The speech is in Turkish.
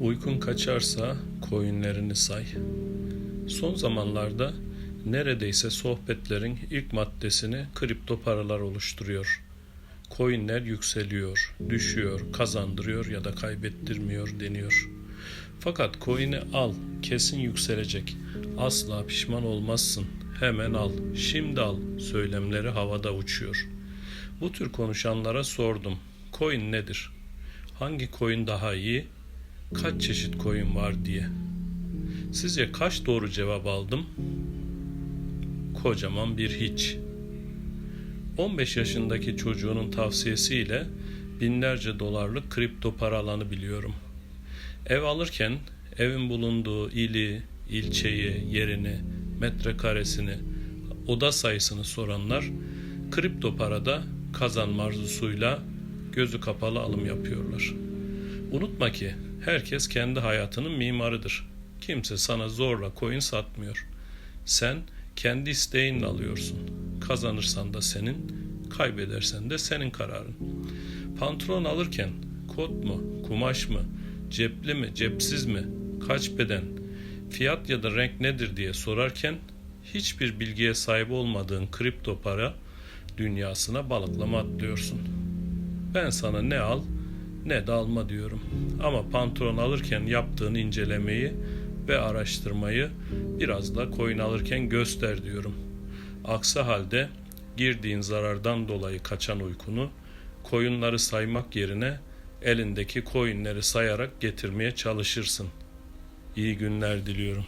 Uykun kaçarsa koyunlerini say. Son zamanlarda neredeyse sohbetlerin ilk maddesini kripto paralar oluşturuyor. Coinler yükseliyor, düşüyor, kazandırıyor ya da kaybettirmiyor deniyor. Fakat coin'i al, kesin yükselecek. Asla pişman olmazsın. Hemen al, şimdi al söylemleri havada uçuyor. Bu tür konuşanlara sordum. Coin nedir? Hangi coin daha iyi? Kaç çeşit coin var diye. Sizce kaç doğru cevap aldım? Kocaman bir hiç. 15 yaşındaki çocuğunun tavsiyesiyle binlerce dolarlık kripto para alanı biliyorum. Ev alırken evin bulunduğu ili, ilçeyi, yerini, metrekaresini, oda sayısını soranlar kripto parada kazanma arzusuyla gözü kapalı alım yapıyorlar. Unutma ki herkes kendi hayatının mimarıdır. Kimse sana zorla coin satmıyor. Sen kendi isteğinle alıyorsun. Kazanırsan da senin, kaybedersen de senin kararın. Pantolon alırken kot mu, kumaş mı, cepli mi, cepsiz mi, kaç beden, fiyat ya da renk nedir diye sorarken hiçbir bilgiye sahip olmadığın kripto para dünyasına balıklama atlıyorsun. Ben sana ne al ne de alma diyorum. Ama pantolon alırken yaptığın incelemeyi ve araştırmayı biraz da coin alırken göster diyorum. Aksi halde girdiğin zarardan dolayı kaçan uykunu koyunları saymak yerine elindeki coinleri sayarak getirmeye çalışırsın. İyi günler diliyorum.